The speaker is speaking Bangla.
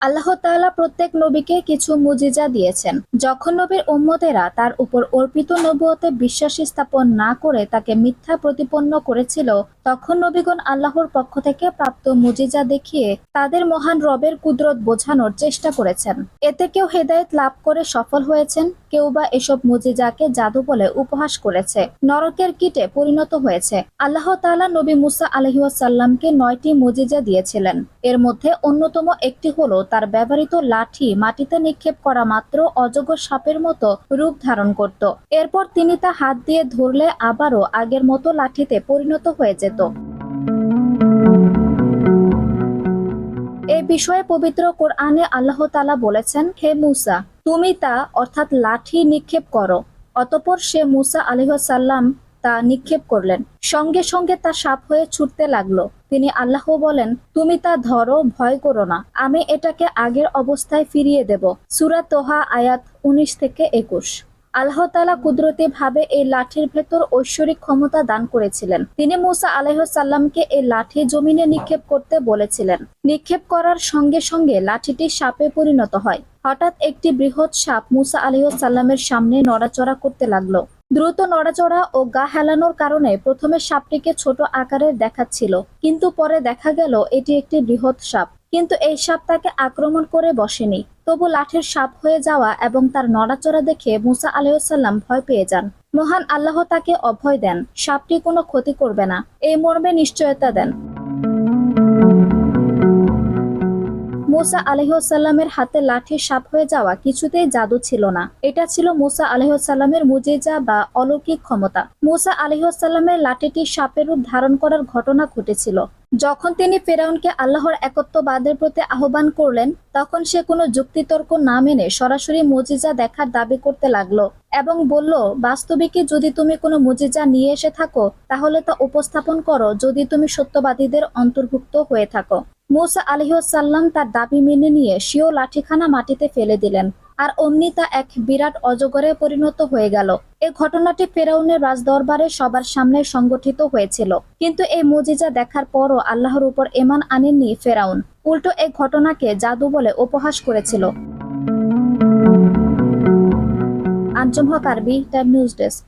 আল্লাহ তাআলা প্রত্যেক নবীকে কিছু মুজিজা দিয়েছেন। যখন নবীর উম্মতেরা তার উপর অর্পিত নবুয়তে বিশ্বাস স্থাপন না করে তাকে মিথ্যা প্রতিপন্ন করেছিল, তখন নবীগণ আল্লাহর পক্ষ থেকে প্রাপ্ত মুজিজা দেখিয়ে তাদের মহান রবের কুদরত বোঝানোর চেষ্টা করেছেন। এতে কেউ হেদায়েত লাভ করে সফল হয়েছেন? কেউ বা এসব মুজিজাকে জাদু বলে উপহাস করেছে। নরকের কীটে পরিণত হয়েছে। আল্লাহ তাআলা নবী মুসা আলহিউসাল্লামকে নয়টি মুজিজা দিয়েছিলেন। এর মধ্যে অন্যতম একটি হলো তার ব্যবহৃত লাঠি মাটিতে নিক্ষেপ করা মাত্র অজগর সাপের মতো রূপ ধারণ করত। এরপর তিনি তা হাত দিয়ে ধরলে আবারও আগের মতো লাঠিতে পরিণত হয়ে যেত। এই বিষয়ে পবিত্র কোরআনে আল্লাহ তাআলা বলেছেন, হে মুসা তুমি তা অর্থাৎ লাঠি নিক্ষেপ করো, অতপর সে মুসা আলহাসাল্লাম তা নিক্ষেপ করলেন। সঙ্গে সঙ্গে তা সাপ হয়ে ছুটতে লাগল। তিনি আল্লাহ বলেন, তুমি তা ধরো, ভয় করো না। আমি এটাকে আগের অবস্থায় ফিরিয়ে দেব। সুরা তোহা আয়াত উনিশ থেকে একুশ। আল্লাহ তালা কুদরতি ভাবে এই লাঠির ভেতর ঐশ্বরিক ক্ষমতা দান করেছিলেন। তিনি মুসা আলহ্লামকে এই লাঠি জমিনে নিক্ষেপ করতে বলেছিলেন। নিক্ষেপ করার সঙ্গে সঙ্গে লাঠিটি সাপে পরিণত হয়। হঠাৎ একটি বৃহৎ সাপ মুসা আলহ্লামের সামনে নড়াচড়া করতে লাগল। দ্রুত নড়াচড়া ও গা হেলানোর কারণে প্রথমে সাপটিকে ছোট আকারের দেখাচ্ছিল, কিন্তু পরে দেখা গেল এটি একটি বৃহৎ সাপ। কিন্তু এই সাপ তাকে আক্রমণ করে বসেনি। তবু লাঠির সাপ হয়ে যাওয়া এবং তার নড়াচড়া দেখে মুসা আলাইসাল্লাম ভয় পেয়ে যান। মহান আল্লাহ তাকে অভয় দেন। সাপটি কোনো ক্ষতি করবে না। এই মর্মে নিশ্চয়তা দেন। মুসা আলহিসাল্লামের হাতে লাঠি সাপ হয়ে যাওয়া কিছুতেই জাদু ছিল না। এটা ছিল মুসা আলহিসাল্লামের মুজিজা বা অলৌকিক ক্ষমতা। মুসা আলহিসাল্লামের লাঠিটি সাপের রূপ ধারণ করার ঘটনা ঘটেছিল। যখন তিনি ফেরাউনকে আল্লাহর একত্ববাদের প্রতি আহ্বান করলেন, তখন সে কোনো যুক্তিতর্ক না মেনে সরাসরি মুজিজা দেখার দাবি করতে লাগল এবং বলল, বাস্তবিকই যদি তুমি কোনো মুজিজা নিয়ে এসে থাকো, তাহলে তা উপস্থাপন করো যদি তুমি সত্যবাদীদের অন্তর্ভুক্ত হয়ে থাকো। মুসা আলহিসাল্লাম তার দাবি মেনে নিয়ে স্বীয় লাঠিখানা মাটিতে ফেলে দিলেন। আর অমনি তা এক বিরাট অজগরে পরিণত হয়ে গেল। এ ঘটনাটি ফেরাউনের রাজদরবারে সবার সামনে সংগঠিত হয়েছিল। কিন্তু এই মজিজা দেখার পরও আল্লাহর উপর এমান আনেননি ফেরাউন। উল্টো এই ঘটনাকে জাদু বলে উপহাস করেছিল। আঞ্জম হক আরবি টাইম নিউজ ডেস্ক।